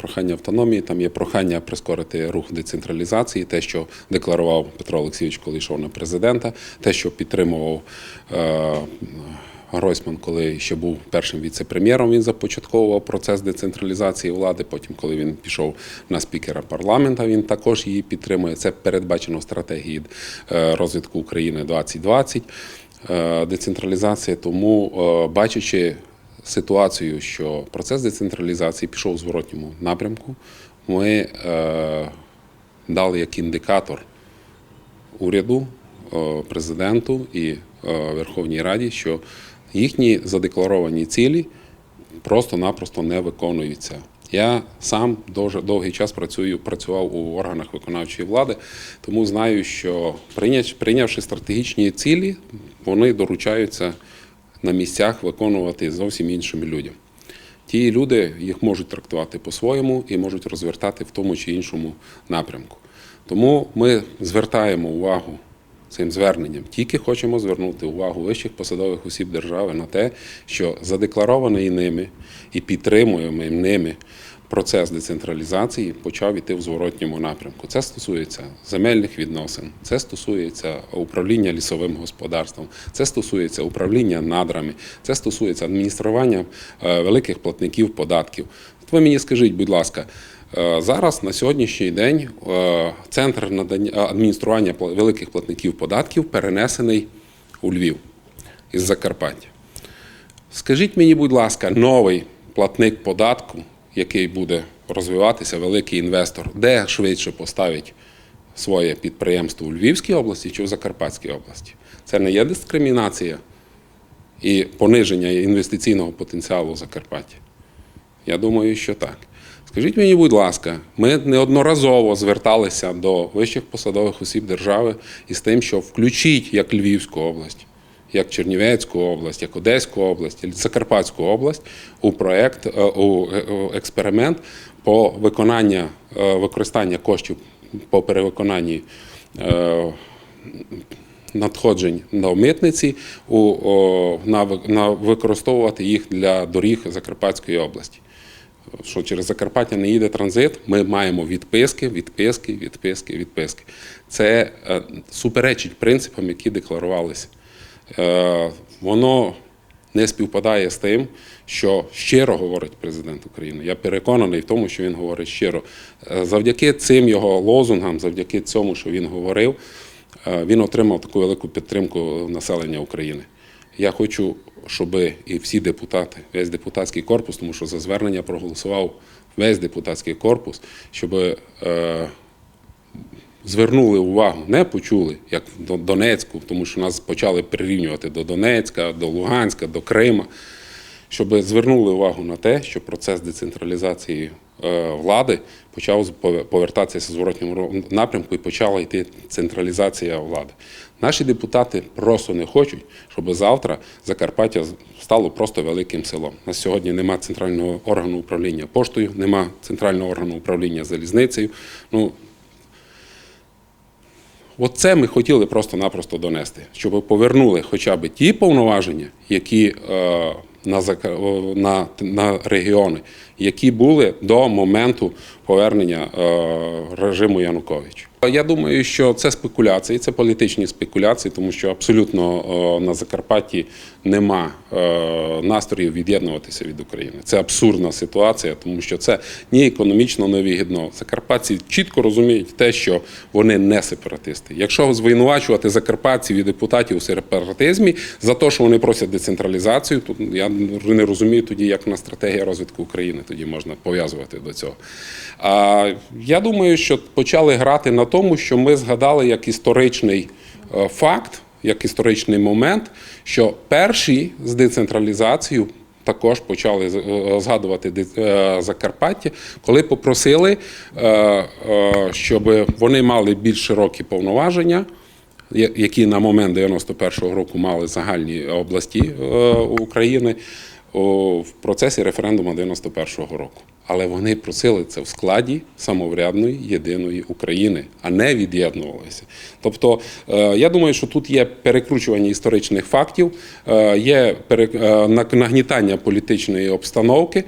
прохання автономії, там є прохання прискорити рух децентралізації, те, що декларував Петро Олексійович, коли йшов на президента, те, що підтримував. Е, Гройсман, коли ще був першим віце-прем'єром, він започатковував процес децентралізації влади. Потім, коли він пішов на спікера парламента, він також її підтримує. Це передбачено в стратегії е, розвитку України 2020. е, Децентралізація. Тому, бачачи ситуацію, що процес децентралізації пішов у зворотньому напрямку, ми е, дали як індикатор уряду, е, президенту і е, Верховній Раді, що їхні задекларовані цілі просто-напросто не виконуються. Я сам дуже довгий час працюю, працював у органах виконавчої влади, тому знаю, що прийнявши стратегічні цілі, вони доручаються на місцях виконувати зовсім іншим людям. Ті люди їх можуть трактувати по-своєму і можуть розвертати в тому чи іншому напрямку. Тому ми звертаємо увагу цим зверненням. Тільки хочемо звернути увагу вищих посадових осіб держави на те, що задекларований ними і підтримуємо ними процес децентралізації почав іти в зворотньому напрямку. Це стосується земельних відносин, це стосується управління лісовим господарством, це стосується управління надрами, це стосується адміністрування е, великих платників податків. От ви мені скажіть, будь ласка. Е, Зараз на сьогоднішній день е, центр надання адміністрування великих платників податків перенесений у Львів із Закарпаття. Скажіть мені, будь ласка, новий платник податку, який буде розвиватися, великий інвестор, де швидше поставить своє підприємство у Львівській області чи в Закарпатській області? Це не є дискримінація і пониження інвестиційного потенціалу Закарпаття? Я думаю, що так. Скажіть мені, будь ласка, ми неодноразово зверталися до вищих посадових осіб держави із тим, що включіть як Львівську область, як Чернівецьку область, як Одеську область, Закарпатську область у проект е, у експеримент по виконання е, використання коштів по перевиконанні е, надходжень на митниці у, на, на використовувати їх для доріг Закарпатської області. Що через Закарпаття не їде транзит, ми маємо відписки, відписки, відписки, відписки. Це суперечить принципам, які декларувалися. Е, воно не співпадає з тим, що щиро говорить президент України. Я переконаний в тому, що він говорить щиро. Е, Завдяки цим його лозунгам, завдяки цьому, що він говорив, е, він отримав таку велику підтримку населення України. Я хочу, щоб і всі депутати, весь депутатський корпус, тому що за звернення проголосував весь депутатський корпус, щоб звернули увагу, не почули, як до Донецьку, тому що нас почали прирівнювати до Донецька, до Луганська, до Крима, щоб звернули увагу на те, що процес децентралізації е, влади почав з- повертатися в зворотньому напрямку і почала йти централізація влади. Наші депутати просто не хочуть, щоб завтра Закарпаття стало просто великим селом. У нас сьогодні нема центрального органу управління поштою, нема центрального органу управління залізницею. Ну, Оце ми хотіли просто-напросто донести, щоб повернули хоча б ті повноваження, які е, на, на, на регіони, які були до моменту повернення е, режиму Януковича. Я думаю, що це спекуляції, це політичні спекуляції, тому що абсолютно е, на Закарпатті нема е, настроїв від'єднуватися від України. Це абсурдна ситуація, тому що це ні економічно невигідно. Закарпатці чітко розуміють те, що вони не сепаратисти. Якщо звинувачувати закарпатців і депутатів у сепаратизмі за те, що вони просять децентралізацію, то я не розумію тоді, як на стратегія розвитку України тоді можна пов'язувати до цього. А я думаю, що почали грати на тому, що ми згадали як історичний е, факт, як історичний момент, що перші з децентралізацією також почали е, згадувати е, Закарпаття, коли попросили, щоб вони мали більш широкі повноваження. Які на момент 91-го року мали загальні області України в процесі референдуму 91-го року. Але вони просили це в складі самоврядної єдиної України, а не від'єднувалися. Тобто, е, я думаю, що тут є перекручування історичних фактів, е, є е, нагнітання політичної обстановки.